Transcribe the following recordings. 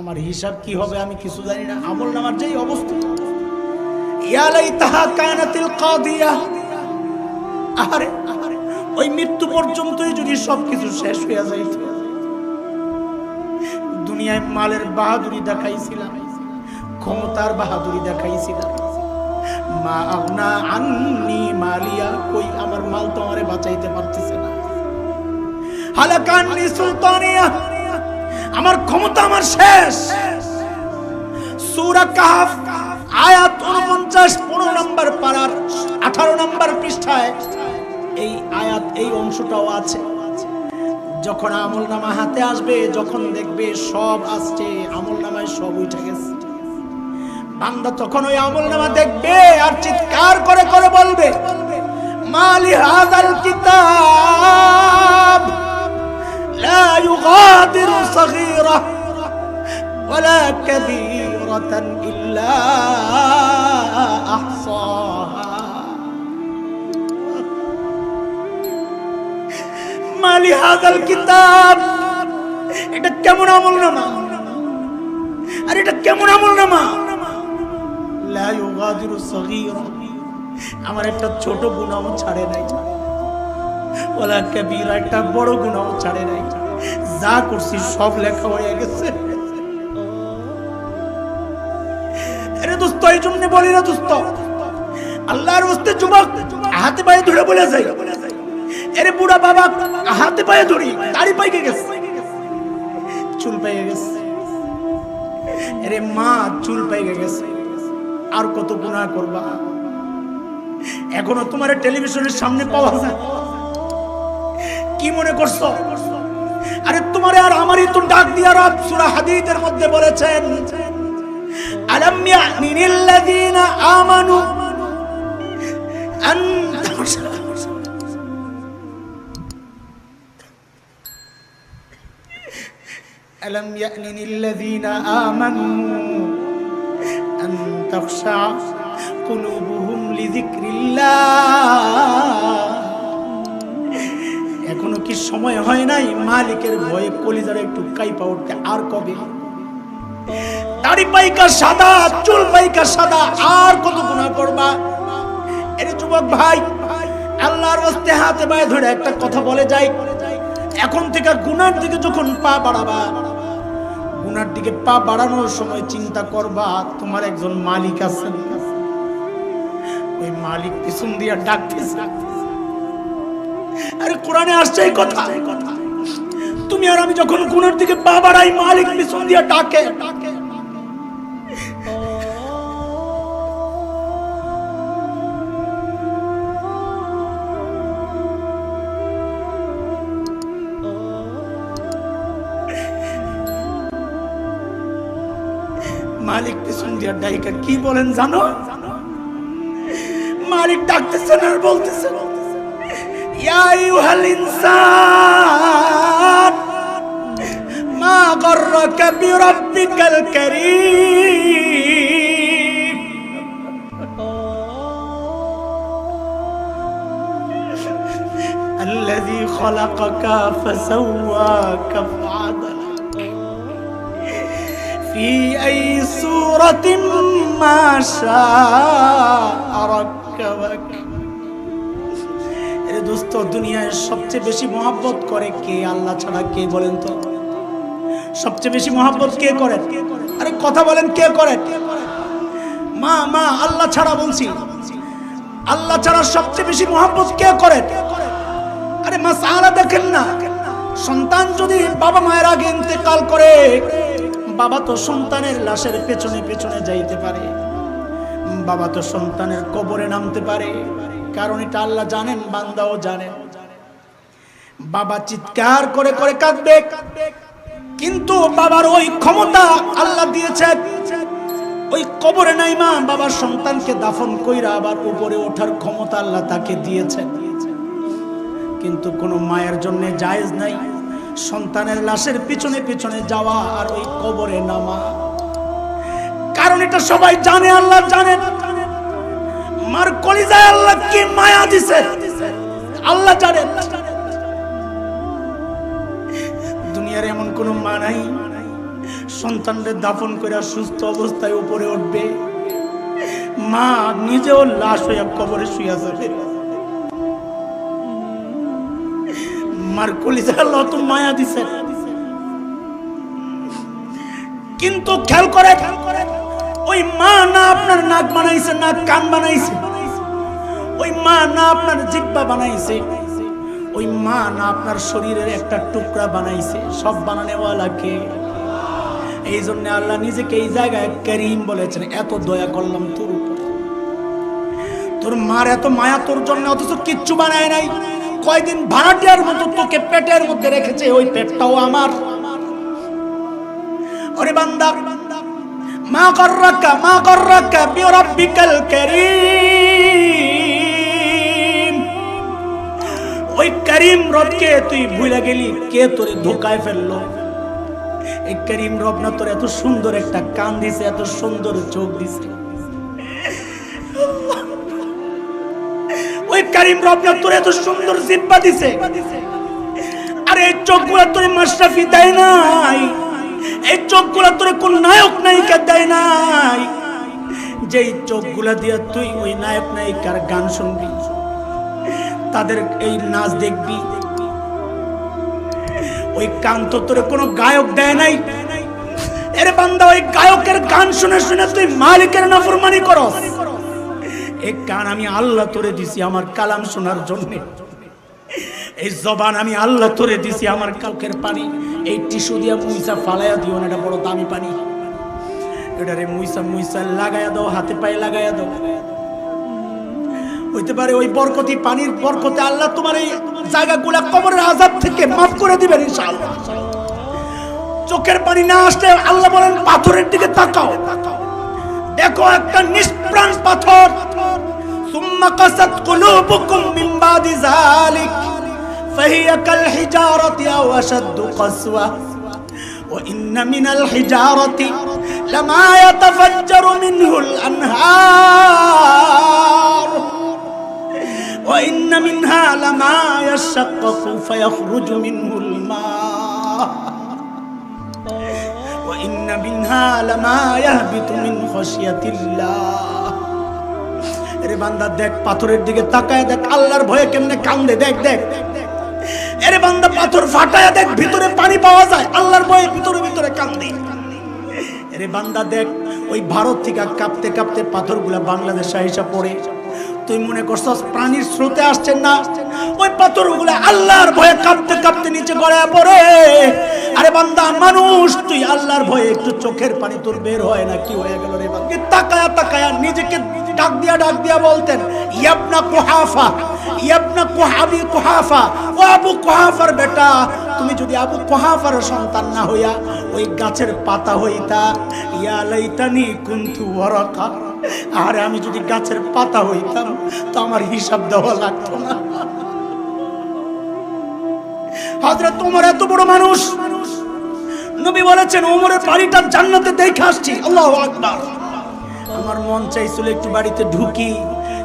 আমার হিসাব কি হবে আমি কিছু জানি না। আমল নামার যেই অবস্থা। ইয়ালাই তাহা ওই মৃত্যু পর্যন্তই যদি সবকিছু শেষ হয়ে যাইত। দুনিয়ায় মালের বাহাদুরি দেখাইছিলাম, ক্ষমতার বাহাদুরি দেখাইছিলাম। আন্নি কই আমার মাল তো আমারে বাঁচাইতে পারতেছে না। হালাকান্নি সুলতানিয়া। আমার ক্ষমতা আমার শেষ। সূরা কাহাফ, আয়াত 49 15 নম্বর পারার 18 নম্বর পৃষ্ঠায় এই আয়াত, এই অংশটাও আছে। যখন আমল নামা হাতে আসবে, যখন দেখবে সব আসছে আমল নামায় সব উঠে গেছে। বান্দা তখন ওই আমল নামা দেখবে আর চিৎকার করে করে বলবে, মালি হাদাল কিতাব? لا يغادر صغيرة ولا كبيرة إلا أحصاها ما لهذا الكتاب এটা কেমন আমল নামা আর এটা কেমন আমল নামা লা ইউগাদিরু সগীরা আমার একটা ছোট গুনাহ ছাড়ে নাই ওলা কবিরা একটা বড় গুনাহ ছাড়ে নাই যা করছি সব লেখা হয়ে গেছে। আরে পায়ে গেছে। এরে মা, চুল পাইকে গেছে। আর কত গুনাহ করবা। এখনও তোমার টেলিভিশনের সামনে পাওয়া যায়। কি মনে করছ? আরে তোমারে আর আমারই তো ডাক দিয়া রব সূরা হাদীদের মধ্যে বলেছেন আলাম ইয়ামিনিল লাযিনা আমানু আন ألم يأن للذين آمنوا أن تخشع قلوبهم لذكر الله এখনো কি সময় হয় নাই? মালিকের ভয়ে কলিজার একটু কাইপা উঠতে আর কবে? দাড়ি পাইকা সাদা, চুল পাইকা সাদা, আর কত গুনাহ করবা? এরে যুবক ভাই, আল্লাহর রাস্তে হাতে পায়ে ধরে একটা কথা বলে যাই। এখন থেকে গুনার দিকে যখন পা বাড়াবা, গুনার দিকে পা বাড়ানোর সময় চিন্তা করবা, তোমার একজন মালিক আছে ওই মালিক পিছন দিয়া ডাকতেছে। আরে কোরআনে আসছে এই কথা। তুমি আর আমি যখন গুনার দিকে পা বাড়াই, মালিক পিছন দিয়া ডাকে। মালিক পিছন দিয়া ডাইকা, কি বলেন জানো? মালিক ডাকতেছেন আর বলতেছেন يا أيها الإنسان ما غرك بربك الكريم؟ الذي خلقك فسواك فعدلك. في أي صورة ما شاء ركبك. দোস্ত দুনিয়ায় সবচেয়ে বেশি মহাব্বত করে কে? আল্লাহ ছাড়া কে বলেন তো? সবচেয়ে বেশি মহাব্বত কে করে? আরে কথা বলেন, কে করে? মা মা, আল্লাহ ছাড়া বলছি। আল্লাহ ছাড়া সবচেয়ে বেশি মহাব্বত কে করে? আরে মা, সাহারা দেখেন না। সন্তান যদি বাবা মায়ের আগে ইন্তেকাল করে, বাবা তো সন্তানের লাশের পেছনে পেছনে যাইতে পারে। বাবা তো সন্তানের কবরে নামতে পারে। কারণ এটা আল্লাহ জানেন, বান্দাও জানেন বাবা চিৎকার করে করে কাঁদবে। কিন্তু বাবার ওই ক্ষমতা আল্লাহ দিয়েছেন। ওই কবরে নাই মা, বাবার সন্তানকে দাফন কইরা আবার উপরে ওঠার ক্ষমতা আল্লাহ তাকে দিয়েছেন। কিন্তু কোনো মায়ের জন্য জায়েজ নাই। সন্তানের লাশের পিছনে পিছনে যাওয়া আর ওই কবরে নামা। কারণ এটা সবাই জানে, আল্লাহ জানেন। মার কলিজায় আল্লাহ কি মায়া দিছে? আল্লাহ জানেন। দুনিয়ার এমন কোন মা নাই, সন্তানদের দাফন করে সুস্থ অবস্থায় উপরে উঠবে। মা নিজেও লাশ হইয়া কবরে শুয়ে যাবে। মার কলিজা আল্লাহ তো মায়া দিছে। কিন্তু খেয়াল করে খেয়াল করে ওই মা না আপনার নাক বানাইছে, না কান বানাইছে। ওই মা না আপনার জিব্বা বানাইছে। ওই মা না আপনার শরীরের একটা টুকরা বানাইছে। সব বানানেওয়ালা কে? এই জন্য আল্লাহ নিজেকে এই জায়গায় করিম বলেছেন, এত দয়া করলাম তোর তোর মার এত মায়া তোর জন্য, অথচ কিচ্ছু বানায় নাই। কয়দিন ভাড়াটিয়ার মতো তোকে পেটের মধ্যে রেখেছে, ওই পেটটাও আমার। ওরে বান্দা মা গর্রাকা মা গর্রাকা বিরাব্বিকাল কারীম। ওই করিম রবকে তুই ভুলে গেলি, কে তোরে ধোকায় ফেলল? এই করিম রব না তোর এত সুন্দর একটা কান দিছে, এত সুন্দর চোখ দিছে। ওই করিম রব না তোর এত সুন্দর জিব্বা দিছে। আরে চোখগুলো তোর মাশরাফি দেয় নাই। এই চোখগুলো তোর কোন নায়ক নায়িকা দেয় নাই। যেই চোখগুলা দিয়ে তুই ওই নায়ক নায়িকার গান শুনবি, তাদের এই নাচ দেখবি। ওই কান তো তোর কোনো গায়ক দেয় নাই। এর বান্দা, ওই গায়কের গান শুনে শুনে তুই মালিকের নাফরমানি করস। এই কান আমি আল্লাহ তোরে দিছি আমার কালাম শোনার জন্য। এই জবান আমি আল্লাহ তোরে দিছি আমার কালকের পানি। এই টিস্যু দিয়া মুইসা ফালাইয়া দিও না, এটা বড় দামি পানি। এটারে মুইসা মুইসা, লাগাইয়া দাও, হাতে পায়ে লাগাইয়া দাও। হইতে পারে ওই বরকতি পানির বরকতে আল্লাহ তোমার এই জায়গাগুলা কবরের আজাব থেকে মাফ করে দিবেন ইনশাআল্লাহ। চোখের পানি না আসলে আল্লাহ বলেন পাথরের দিকে তাকাও। দেখো একটা নিষ্প্রাণ পাথর। সুম্মা কাসাত কুলুবুকুম মিন বাদি যালিক। فهي كالحجارة أو أشد قسوة وإن من الحجارة لما يتفجر منه الأنهار وإن منها لما يشقق فيخرج منه الماء وإن منها لما يهبط من خشية الله এরে বান্দা দেখ পাথরের দিকে তাকায় দেখ আল্লাহর ভয়ে কেমনে কান্দে দেখ দেখ এরে বান্দা, পাথর ফাটায় দেখ, ভিতরে পানি পাওয়া যায়। আল্লাহর ভয়ে ভিতরে ভিতরে কান্দে। এরে বান্দা, দেখ, ওই ভারত থেকে কাঁপতে কাঁপতে পাথরগুলা বাংলাদেশে আইসা পড়ে। তুই মনে করছস প্রাণীর স্রোতে আসছেন না? ওই পাথরগুলা আল্লাহর ভয়ে কাঁপতে কাঁপতে নিচে গড়ায় পড়ে। আরে বান্দা, মানুষ, তুই আল্লাহর ভয়ে একটু চোখের পানি তোর বের হয় না? কি হয়ে গেল রে বান্দা? তাকায়া তাকায়া নিজেকে ডাক দিয়া ডাক দিয়া বলতেন, ইয়াবনা কুহাফা। ইয়াবনা কুহাবি কুহাফা, ও আবু কুহাফার বেটা, তুমি যদি আবু কুহাফার সন্তান না হইয়া ওই গাছের পাতা হইতা, ইয়া লাইতানি কুনতু ওয়ারাকা। আর আমি যদি গাছের পাতা হইতাম, তো আমার হিসাব দেওয়া লাগতো না। হযরত তোমার এত বড় মানুষ। নবী বলেছেন ওমরের বাড়িটা জান্নাতে দেখে আসছি। আল্লাহ আকবার। আমার মন চাইছিল একটু বাড়িতে ঢুকি।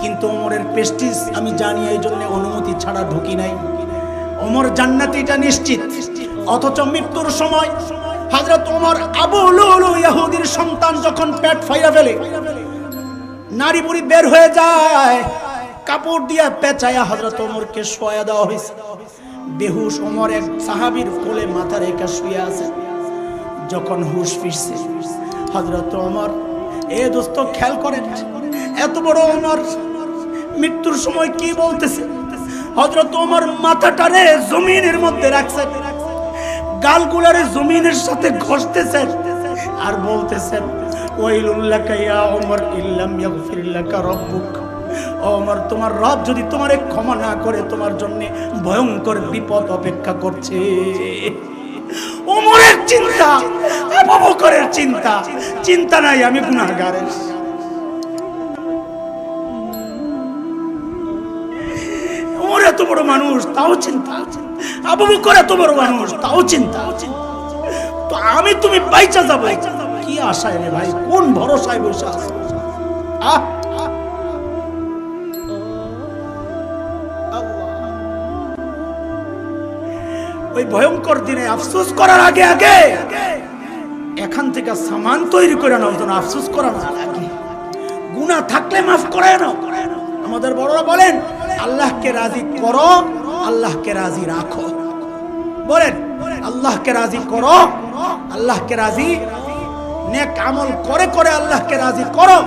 কিন্তু ওমরের পেস্টিস আমি জানি এই জন্য অনুমতি ছাড়া ঢুকি নাই। ওমর জান্নাতি এটা নিশ্চিত। অথচ মৃত্যুর সময় হযরত ওমর আবু লুলু ইহুদির সন্তান যখন পেট ফাইরা ফেলে, নারী বুড়ি বের হয়ে যায়, কাপড় দিয়া পেঁচায়া হযরত ওমরকে শোয়া দেওয়া হয়েছে বেহুশ ওমর এক সাহাবীর কোলে মাথা রেখে শুয়ে আছে। যখন হুশ ফিরছে, হযরত ওমর, এ দোস্ত, খেয়াল করেন, এত বড় ওমর মৃত্যুর সময় কি বলতেছে? হযরত ওমর মাথাটারে জমিনের মধ্যে রাখছেন গালগুলারে জমিনের সাথে ঘষতেছেন আর বলতেছেন তোমার রব যদি তোমারে ক্ষমা না করে, তোমার জন্য ভয়ঙ্কর বিপদ অপেক্ষা করছে। ওমরের চিন্তা চিন্তা। চিন্তা নাই, আমি গুনাহগারের বড় মানুষ, তাও চিন্তা। আবু বকর এত বড় মানুষ, তাও চিন্তা। তো আমি তুমি বাইচা যাব। কি আশায় রে ভাই? কোন ভরসায় বসে আছো? আহ ভয়ঙ্কর দিনে আফসোস করার আগে আগে। এখান থেকে সামান তৈরি করে নাও, যেন আফসোস করা না লাগে। গুণা থাকলে মাফ করে নাও। আমাদের বড়রা বলেন আল্লাহকে রাজি করো, আল্লাহকে রাজি রাখো। বলেন, আল্লাহকে রাজি করো, আল্লাহকে রাজি, নেক আমল করে করে আল্লাহকে রাজি করো।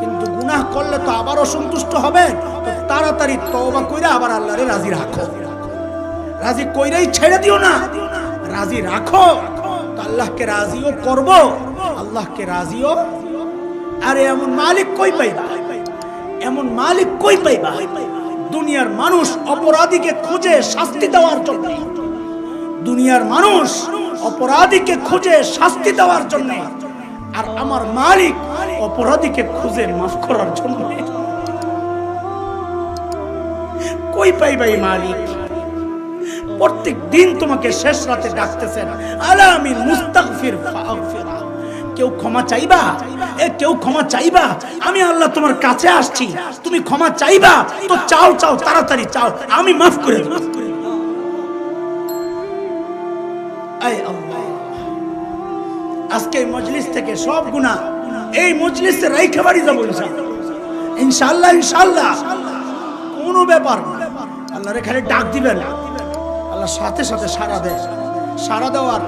কিন্তু গুনাহ করলে তো আবার অসন্তুষ্ট হবে, তো তাড়াতাড়ি তওবা কইরা আবার আল্লাহরে রাজি রাখো। রাজি কইরাই ছেড়ে দিও না, রাজি রাখো। তো আল্লাহকে রাজিও করব, আল্লাহকে রাজিও। আরে এমন মালিক কই পাইবা? এমন মালিক কই পাইবা? দুনিয়ার মানুষ অপরাধীকে খুঁজে শাস্তি দেওয়ার জন্য। দুনিয়ার মানুষ অপরাধীকে খুঁজে শাস্তি দেওয়ার জন্য। আর আমার মালিক অপরাধীকে খুঁজে মাফ করার জন্য। কই পাই ভাই মালিক? প্রত্যেক দিন তোমাকে শেষ রাতে ডাকতেছেন আলামিন মুস্তাগফির ফাগফিরা। কেউ ক্ষমা চাইবা? এ, কেউ ক্ষমা চাইবা? আমি আল্লাহ তোমার কাছে আসছি। তুমি ক্ষমা চাইবা? তো চাও চাও, তাড়াতাড়ি চাও। আমি মাফ করে আজকে এই মজলিস থেকে সব গুনাহ এই মজলিসে যাব ইনশাআল্লাহ। ইনশাআল্লাহ কোনো ব্যাপার না। আল্লাহ খালি ডাক দিবেন। আল্লাহ সাথে সাথে সারা দেয় সারা দেওয়ার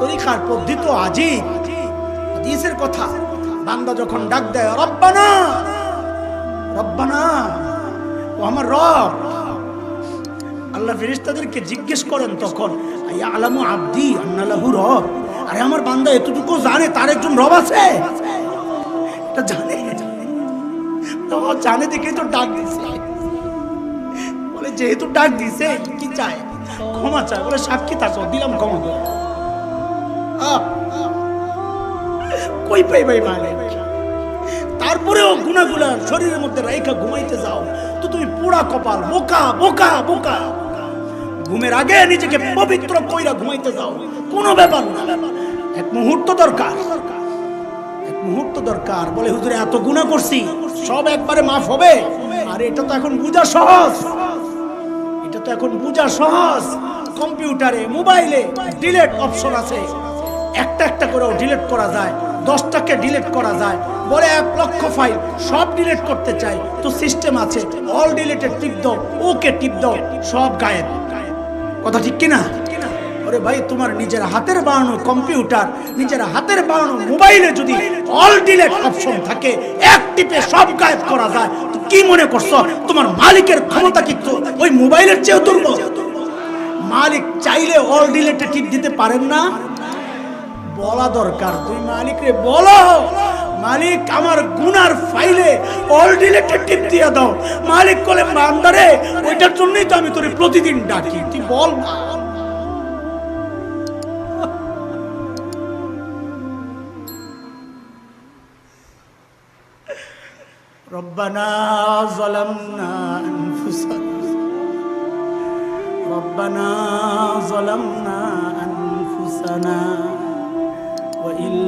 তরিকার পদ্ধতি তো আজিব। হাদিসের কথা। বান্দা যখন ডাক দেয় রব্বানা রব্বানা ও আমার রব। আল্লাহ ফেরেশতাদেরকে জিজ্ঞেস করেন তখন আলামু আব্দি আন্নালাহু রব? আরে আমার বান্দা এতটুকু জানে তার একজন রব আছে? এটা জানে। তো জানে দেখে তো ডাক দিছে। বলে যেহেতু ডাক দিছে কি চায়? ক্ষমা চায়। বলে সাক্ষী থাকো দিলাম ক্ষমা আহ, কই পাই ভাই মানে তারপরেও গুনাগুলা শরীরের মধ্যে রাইখা ঘুমাইতে যাও। তো তুমি পুরা কপাল, বোকা বোকা বোকা। ঘুমের আগে নিজেকে পবিত্র কইরা ঘুমাইতে যাও। কোনো ব্যাপার না। এক মুহূর্ত দরকার। এক মুহূর্ত দরকার। বলে, হুজুরে, এত গুণা করছি। সব একবারে মাফ হবে। আর এটা তো এখন বোঝা সহজ। এটা তো এখন বোঝা সহজ। কম্পিউটারে, মোবাইলে ডিলেট অপশন আছে। একটা একটা করেও ডিলিট করা যায়। দশটাকে ডিলিট করা যায়। বলে এক লক্ষ ফাইল সব ডিলিট করতে চাই। তো সিস্টেম আছে অল ডিলিটেড টিপ দাও ওকে টিপ দাও, সব গায়েব। কথা ঠিক কিনা? ওরে ভাই, তোমার নিজের হাতের বানানো কম্পিউটার নিজের হাতের বানানো মোবাইলে যদি অল ডিলেট অপশন থাকে, এক টিপে সব গায়েব করা যায়। তো কি মনে করছ? তোমার মালিকের ক্ষমতা কিন্তু ওই মোবাইলের চেয়েও দুর্বল? মালিক চাইলে অল ডিলেটে টিপ দিতে পারেন না। বলা দরকার তুই মালিকরে বলো মালিক আমার গুনার ফাইলে অল ডিলেটে টিপ দিয়ে দাও মালিক বলে বান্দারে ওইটার জন্যই তো আমি তোরে প্রতিদিন ডাকি তুই বল না ربنا ظلمنا أنفسنا ربنا ظلمنا أنفسنا وإن